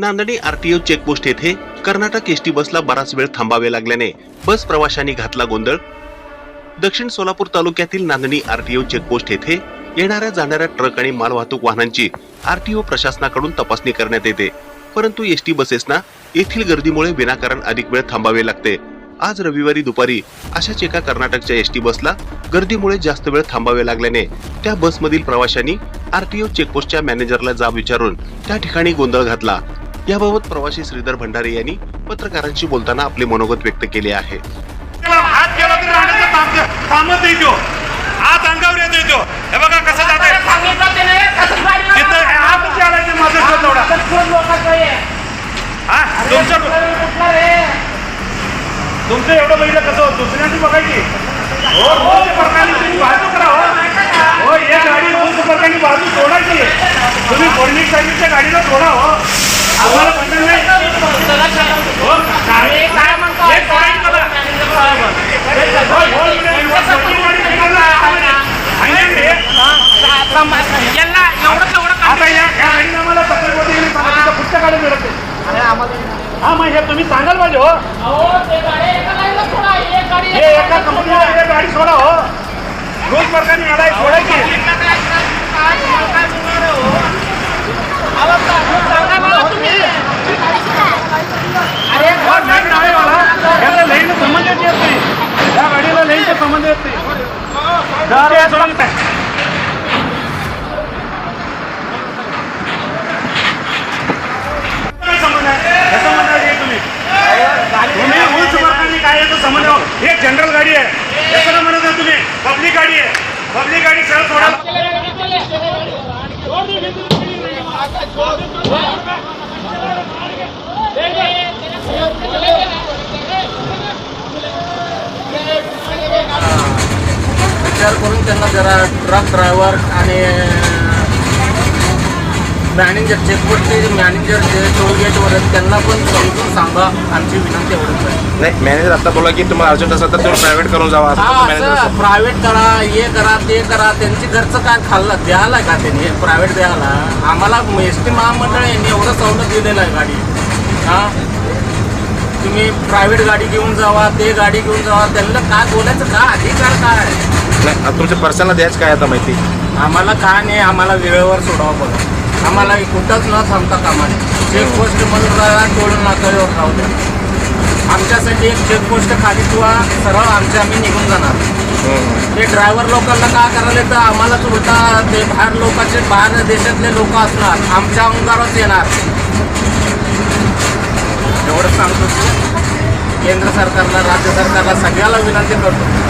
नांदणी RTO checkpost येथे Karnataka ST बसला बराच वेळ थांबावे लागल्याने बस प्रवाशांनी घातला गोंधळ. दक्षिण सोलापूर तालुक्यातील नांदणी आरटीओ चेकपोस्ट येथे येणाऱ्या जाणाऱ्या ट्रक आणि मालवाहतूक वाहनांची आरटीओ प्रशासनाकडून तपासणी करण्यात येते. परंतु एसटी बसेसना येथील गर्दीमुळे विनाकारण अधिक वेळ थांबावे लागते. आज रविवारी दुपारी अशाच एका कर्नाटकच्या एसटी बसला गर्दीमुळे जास्त वेळ थांबावे लागल्याने त्या बसमधील प्रवाशांनी आरटीओ चेकपोस्टच्या मॅनेजरला जाब विचारून त्या ठिकाणी गोंधळ घातला. याबाबत प्रवासी श्रीधर भंडारे यांनी पत्रकारांशी बोलताना आपले मनोगत व्यक्त केले आहे अंगावर येतोय तो हे बघा कसं जात हा तुमचं तुमचं एवढं बघितलं कसं होतं दुसऱ्यांची बघायची हो रोज प्रकारे तुम्ही वाहतूक करा हो हो गाडी वाहतूक सोडायची तुम्ही फोडणी गाडीला सोडा हो हो. काय काय म्हणतो? हे मला. हा मग हे तुम्ही सांगाल पाहिजे हो. हे एका कंपनीला गाडी सोडा हो. रोज प्रकारे गाडी सोडायची हो, नाही नाही मला याला लईनं संबंध येत नाही या गाडीला लईनचा संबंध येत नाही दर वेळेस सांगताय काय संबंध आहे याचा संबंध आहे तुम्ही तुम्ही उंच वर्गाने काय याचा संबंध आहे? ही एक जनरल गाडी आहे याचं काय म्हणत आहे तुम्ही. पब्लिक गाडी आहे पब्लिक गाडी सरळ सोडा विचार करून त्यांना जरा ट्रक ड्रायव्हर आणि मॅनेजर चेकपोस्टचे मॅनेजर जे टोलगेटवर आहेत त्यांना पण समजून सांगा. आमची विनंती एवढंच आहे. नाही मॅनेजर आता बोला की तुम्हाला अर्जंट असेल तर तुम्ही प्रायव्हेट करून जावा असं हा असं प्रायव्हेट करा हे करा ते करा त्यांची घरचं काय खाल्लं द्यायला का त्यांनी? प्रायव्हेट द्यायला. आम्हाला एस टी महामंडळ यांनी एवढं सवलत दिलेलं आहे गाडी. हा? तुम्ही प्रायव्हेट गाडी घेऊन जावा ते गाडी घेऊन जावा त्यांना काय बोलायचं काय अधिकार काय? नाही आता तुमच्या पर्सनला द्यायच काय आता माहिती? आम्हाला काय नाही आम्हाला वेळेवर सोडावं बघा. आम्हाला कुठंच न थांबता कामा नये चेकपोस्ट म्हणून राहा टोल नाक्यावर राहू द्या. आमच्यासाठी एक चेकपोस्ट खाली किंवा सरळ आमच्या आम्ही निघून जाणार. ते ड्रायव्हर लोकांना काय करायला तर आम्हालाच उलटा ते बाहेर लोकांचे बाहेर देशातले लोक असणार. आमच्या अंगावरच येणार. एवढं सांगतो केंद्र सरकारला राज्य सरकारला सगळ्याला विनंती करतो.